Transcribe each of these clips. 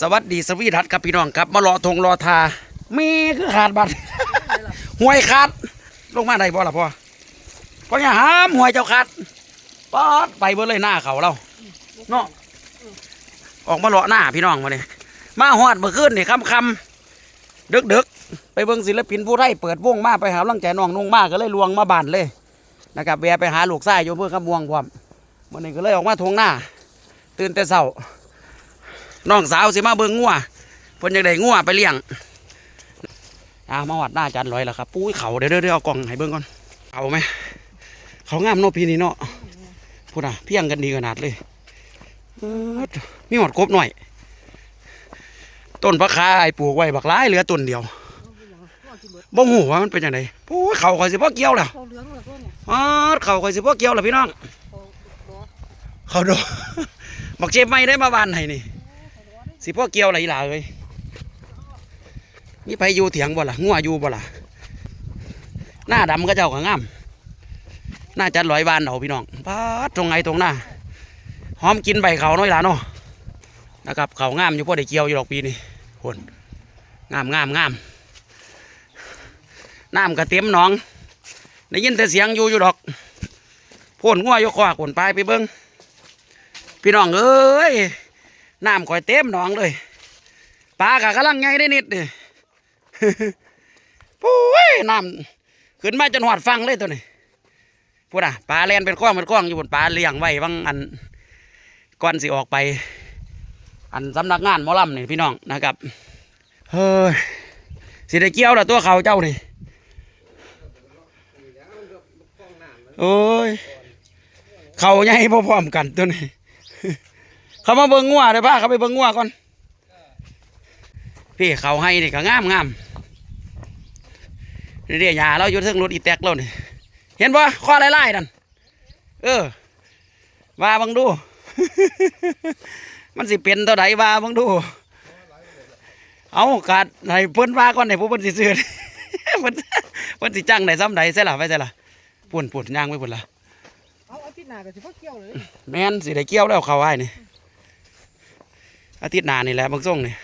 สวัสดีสวีดัตครับพี่น้องครับ มารอทงรอทามีคือขาดบัตรห่วยขาด ลงมาได้บ่ล่ะพ่อพ่ออย่าห้ามห่วยเจ้าขาดปอดไปเบิ่เลยหน้าเขาเราเนาะออกมาเลาะหน้าพี่น้องมาเนี่ยมาฮอดเมื่อคืนนี่คำคำดึกดึกๆไปเบิ่งศิลปินผู้ไทยเปิดวงมาไปหาลังใจน้องนุ่งมากก็เลยลวงมาบานเลยนะครับแวะไปหาลูกชายอยู่เพื่อขมวงพร้อมวันนี้ก็เลยออกมาทวงหน้า ตื่นแต่เช้า น้องสาวสิมาเบิ่งงัวเพิ่นอยากได้งัวไปเลี้ยงอ่ามาวัดหน้าจันลอยแล้วครับปุ้ยเขาเดี๋ยวเดี๋ยวเอากล่องให้เบิ่งก่อนเอาไหมเขางามเนาะพี่นี่เนาะพูดอะเพียงกันดีขนาดเลยมีหอดกบหน่อย ต้นพระคาไอ้ปลูกไว้บักร้ายเหลือต้นเดียวบ่หูว่ามันเป็นยังไงปุ้ยเขาคอยสิพ่อเกี่ยวแล้วเขาเหลืองเลยตัวเนี่ยอ๋อเขาคอยสิพ่อเกี่ยวแล้วพี่น้อง เขาดอเขาโดบักเจ็บไม่ได้มาบานให้นี่ สิพ่อเกี่ยวอะไรหล่ะเอ้ยมีไปอยู่เถียงบ่ล่ะงัวอยู่บ่ล่ะหน้าดำก็เจ้าก็งามหน้าจัดร้อยบานเอาพี่น้องปาดตรงไงตรงหน้าหอมกินใบเขาน้อยล่ะเนาะนะครับเขางามอยู่พ่อได้เกี่ยวอยู่ดอกปีนี้คนงามงามงามน้ำก็เต็มหนองได้ยินแต่เสียงอยู่อยู่ดอกพ่นงัวยกขวาขนปลายไปเบิ้งพี่น้องเอ้ย น้ำข่อยเต็มหนองเลยปลากะกำลังไงได้นิดนี่ปุ้ยน้ำขึ้นมาจนหอดฟังเลยตัวนี้พูดอะปลาแลนเป็นข้องเป็นข้องอยู่บนปลาเลี้ยงไว้บางอันก่อนสิออกไป อันสำนักงานมอลำนี่พี่น้องนะครับเฮ้ยสิได้เกี่ยวล้วตัวเขาเจ้านี่โอ้ยเขาใหญ่พร้อมๆกันตัวนี้ เขามาเบิ่งงัวเลยป้าเขาไปเบิ่งงัวก่อนพี่เขาให้นี่ก็งามงามเรียยาเราอยู่เทิงรถอีแตกเรานี่เห็นปะข้อไล่ๆนั่นเออว่าเบังดู มันสิเป็นตัวใดว่าเบังดู เอากาดให้เพิ่นว่าก่อนให้ผู้เพิ่นสิซื้อเพิ่นเพิ่นสิจ้างได้ซ้ำใดใช่ล่ะไปใช่ล่ะปุ่นปุ่นย่างไปปุ่นล่ะเอาอาทิตย์หน้าก็สิพ่อเกี่ยวเลยแม่นสิได้เกี่ยวแล้วเขาไว้นี่ อาทิตย์หน้านี่แหละบางส่งนี่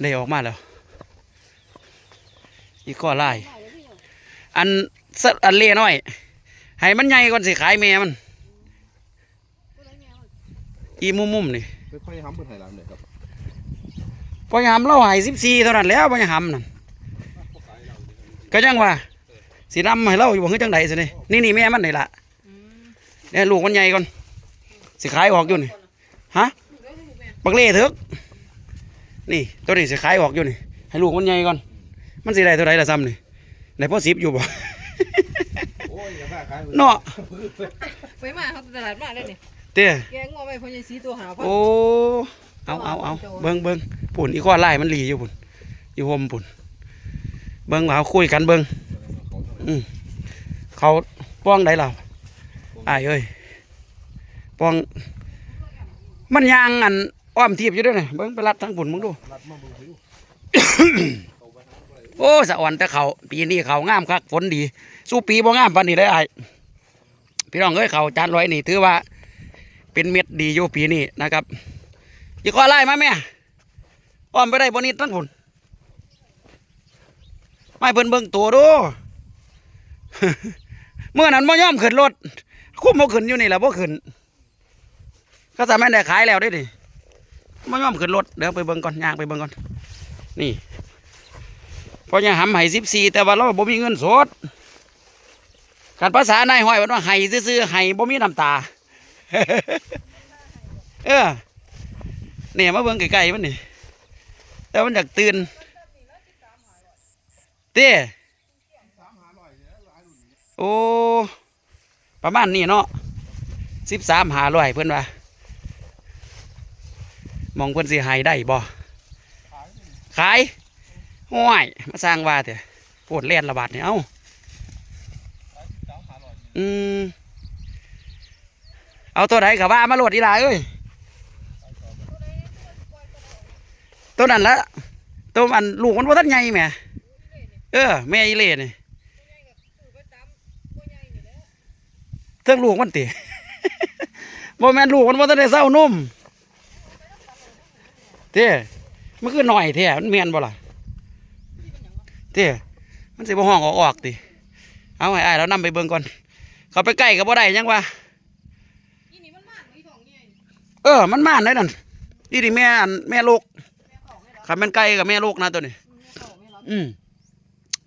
ได้ออกมาแล้ว อีกข้อไล่อันสะอันเล่น้อย ให้มันใหญ่ก่อนสิขายแม่มันอีมุมมุมๆนี่ไม่ค่อยห้ำเป็นไทยร้านเลยครับพอยามเราใหายสิบสี่เท่านั้นแล้วพอยามนั่นก็ยังว่าสีดำให้เราอยู่บ่คือจังใดสินี่นี่นี่แม่มันนี่ล่ะเนี่ยลูกมันใหญ่ก่อนสิขายออกอยู่นี่ฮะ บักเล่เถอะนี่ตัวนี้สิขายออกอยู่นี่ ให้ลูกมันใหญ่ก่อน มันสิได้เท่าไรละซ้ำนี่ได้พอสิบอยู่บ่โอ้ยอย่าบ้าขายเนาะไปมาเขาตลาดมาเลยนี่เต้แกงอไปพอยังสีตัวหาพันโอ้เอาเอาเอาเบิ่งเบิ่งปุ่นอีกข้อไล่มันหลีอยู่ปุ่นอยู่ห่มปุ่นเบิ่งว่าเขาคุยกันเบิ่งเขาป้องได้เราอ้ายเอ้ยป้อง มันยางอัน อ้อมทีบอยู่ด้วยนี่เบิ้งไปรัดทั้งปุ่นมึงดูรัดมาบึงสิดูโอ้สะอ่อนแต่เขาปีนี้เขางามคักฝนดี สู้ปีบ่งามปานนี้เลยไอ้พี่น้องเอ้ยเขาจานร้อยนี่ถือว่า เป็นเม็ดดีอยู่ปีนี้นะครับยี่ข้อไล่มาแม่อ้อมไปได้บนิดทั้งผุนไม่เพิ่นเบิ่งตัวดูเมื่อนั้นบ่ยอมขึ้นรถคุ้มบ่ขึ้นอยู่นี่แหละบ่ขึ้นก็สามารถได้ขายแล้วได้ดิ บ่ยอมขึ้นรถเดี๋ยวไปเบิ่งก่อนยางไปเบิ่งก่อน นี่พราะยังหำให้สิบสี่แต่ว่าเราบ่มีเงินสดการภาษานายห้อยมันว่าให้ซื่อๆให้บ่มีน้ำตา เออเนี่ยมาเบิ่งไกลๆมันนี่แต่มันอยากตื่นเต้โอ้ ประมาณนี้เนาะสิบสามหาร้อยเพื่อนว่า มองเพื่อนสิหายได้บ่ขายห้วยมาสร้างว่าเถอะปวดเลนระบาดเนี่ยเอ้าอืมเอาตัวไหนกับว่ามาโหลดอีหลาเอ้ยตัวนั้นละตัวมันลูกมันว่าท่านใหญ่แม่เออแม่อีเล่นี่เทิงลูกมันติบ่แม่นลูกมันว่าท่านได้เศร้านุ่ม เต้มันคือหน่อยแท้มันเมียนบ่ล่ะเต้มันสิบ่ห้องออกออกติเอาให้อ้ายแล้วนำไปเบิ่งก่อนเขาไปใกล้ก็บ่ได้ยังวะเออ มันม่านได้นั่นนี่ดิแม่แม่ลูกขับคันแม่นไก่กับแม่ลูกนะตัวนี้ อืม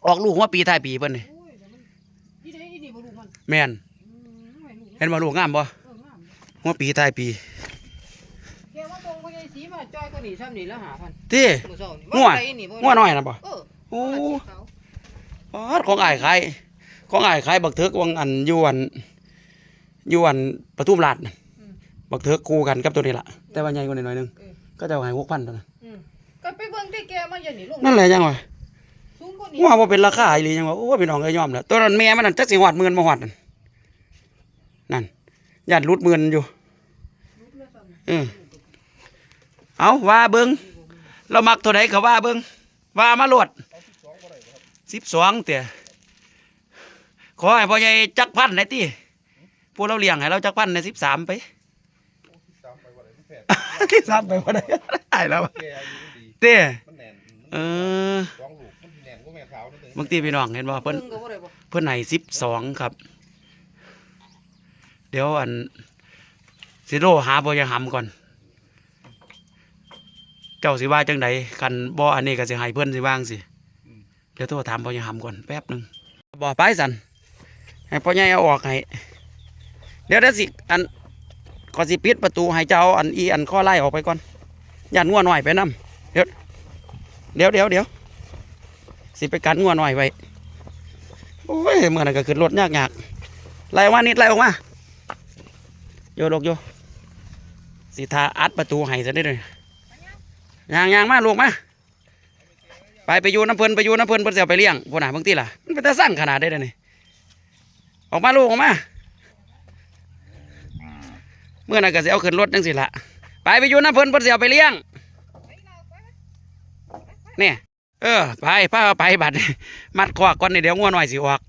ออกลูกว่าปีท้ายปีเพิ่นนี่โอ้ยเดี๋ยวมันอีนี่อีนี่บ่ลูกมันแม่นเห็นบ่ลูกงามบ่เอองาปีท้ายปี แกว่าตรงพ่อใหญ่ สีมาจ้อยก็หนีซ้ำนี่แล้วหาพันติมื้อเช้านี่งัวบ่ได้นี่บ่งัวน้อยนะบ่เออโอ้งัวสีขาวปอดของอ้ายขายของอ้ายขายบักเถิกวังอันอยวนอยวนปทุมราชน่ะบักเถิกคู่กันกับตัวนี้ล่ะ แต่ว่าใหญ่กว่านี้หน่อยหนึงเออก็จะให้6,000ตัวนั้นอืมก็ไปเบิ่งที่แกมันอย่างนี้ลงนั่นแหละยังวะสูงกว่านี้หัวบ่เป็นราคาอีหลียังวะโอ้ยพี่น้องเอ้ยยอมแล้วตัวนั้นแม่มันนั่นจักสิฮอดหมื่นบ่ฮอดนั่นนั่นญาติรุดหมื่นอยู่เออ เอาว่าเบิงเรามักเท่าใดก็ว่าเบิงว่ามาโลด12เตี่ยขอให้พ่อใหญ่จักพันหน่อยติผู้เราเลี้ยงให้เราจักพันใน13ไปตามไปว่าอะไรมันไปบ่ได้ได้แล้วแกอายุมันดีเต้มันแน่นเออสองลูกมันแน่นกว่าแม่ขาวนั่นเองบางทีพี่น้องเห็นบ่เพิ่นเบิ่งก็บ่ได้บ่เพื่อนไหนสิบสองครับ เดี๋ยวอันสิโรหาบอยหำก่อน เจ้าสิว่าจังใดคันบ่อันนี้ก็สิให้เพื่อนสิว่างสิเดี๋ยวโทรถามบอยหำก่อนแป๊บหนึ่งบ่ไปสันให้พ่อใหญ่เอาออกให้เดี๋ยวเดี๋ยวสิอันก็สิปิดประตูให้เจ้าอันอีอันข้อไล่ออกไปก่อนย่านงัวหน่อยไปนํเดี๋ยวเดี๋ยวเดี๋ยวเดี๋ยวสิไปกันงัวหน่อยไว้โอ้ยเมื่อนั้นก็ขึ้นรถยากยากๆไล่ออกมานิดไล่ออกมาโยลกโยสิทาอัดประตูให้ซะได้เลย ยางยางมาลูกมาไปไปอยู่น้ำเพลินไปอยู่น้ำเพลินเพิ่นเสียไปเลี้ยงพวกน่ะบางทีล่ะมันเป็นตาสั่งขนาดได้เลยนี่ออกมาลูกออกมาเมื่อนั้นก็สิเอาขึ้นรถจังสิละไปไปอยู่น้ำเพลินเพิ่นเสียไปเลี้ยงเนี่ยเออไปพาเอาไปบัดนี้มัดคอกก่อนนี่เดี๋ยวงัวหน่อยสิออก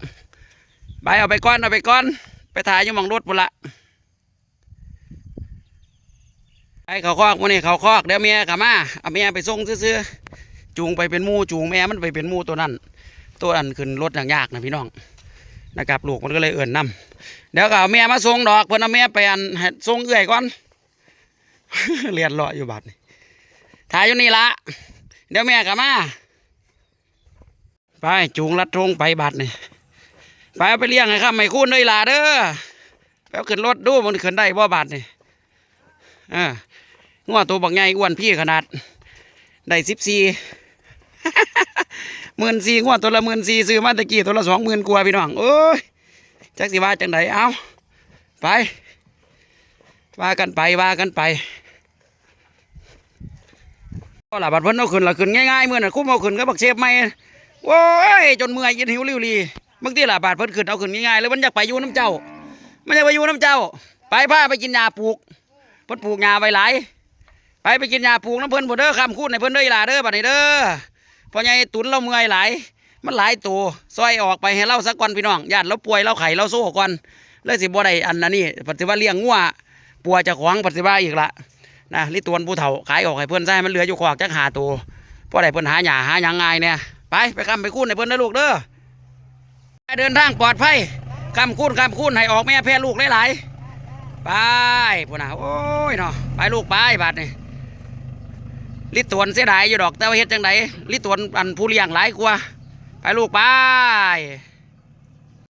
ไปเอาไปก่อนเอาไปก่อน ไปถ่ายอยังมองรถพุ่นละ ไปเขาคอกมื้อนี้เขาคอกเดี๋ยวเมียกลับมาเอาเมียไปส่งซื้อจูงไปเป็นมูจูงแม่มันไปเป็นมูตัวนั้น ตัวนั้นขึ้นรถอย่างยากนะพี่น้องนะครับลูกมันก็เลยเอื่นนำเดี๋ยวก็เอาเมียมาส่งดอกเพิ่อนเอาเมียไปอันส่งเอื่อยก่อนเรียนรออยู่บัดนี้ถ่ายอยู่นี่ละเดี๋ยวเมียกลับมาไปจูงลัดทงไปบัดนี่ไปเอาไปเลี้ยงให้ข้ามไม่คุ้นเลยล่ะเด้อไปเอาขึ้นรถดูมันขึ้นได้บ่บาดนี่เออ งัวตัวบักใหญ่อ้วนพี่ขนาด ได้สิบสี่หมื่นสี่งัวตัวละหมื่นสี่ซื้อมาตะกี้ตัวละสองหมื่นกว่าพี่น้องโอ้ยจักสิว่าจังไดเอาไปว่ากันไปว่ากันไปก็ล่ะบัดเพิ่นเอาขึ้นละขึ้นง่ายๆเมื่อน่ะคุ้มเอาขึ้นก็บักเชฟไม่โอ้ยจนเมื่อยยินหิวริวรีบางทีล่ะบาดเพิ่นขึ้นเอาขึ้นง่ายๆเลยมันอยากไปอยู่น้ำเจ้า มันอยากไปอยู่น้ำเจ้า ไปพาไปกินยาปลูกเพิ่นปลูกยาไว้หลาย ไปไปกินยาปลูกน้ำเพิ่นบ่เด้อคำคูดในเพิ่นเด้ออีหล่าเด้อบัดนี้เด้อพอใหญ่ตุนเราเมื่อยหลายมันหลายตัวซอยออกไปให้เราสักก่อนพี่น้องญาติเราป่วยเราไข้เราโซ่ก่อนเลยสิบ่ได้อันนั้นนี่ปฏิว่าเลี้ยงงัวปัวจะขวางปฏิว่าอีกละนะลิตวนผู้เฒ่าขายออกให้เพิ่อนใช้มันเหลืออยู่ขวากจักหาตัวพอได้เพิ่นหาหญ้าหาหยังไงเนี่ยไปไปคำไปคูนให้เพิ่นนะลูกเด้อไปเดินทางปลอดภัยคำคูนคำคูนให้ออกแม่แพ้ลูกหลายๆไปพุ่นนะโอ้ยเนาะไปลูกไปบาดนี่ ลิตรวนเสียดายอยู่ดอกแต่ว่าเฮ็ดจังไดลิตรวนอันผู้เลี้ยงหลายกว่า ไปลูกไป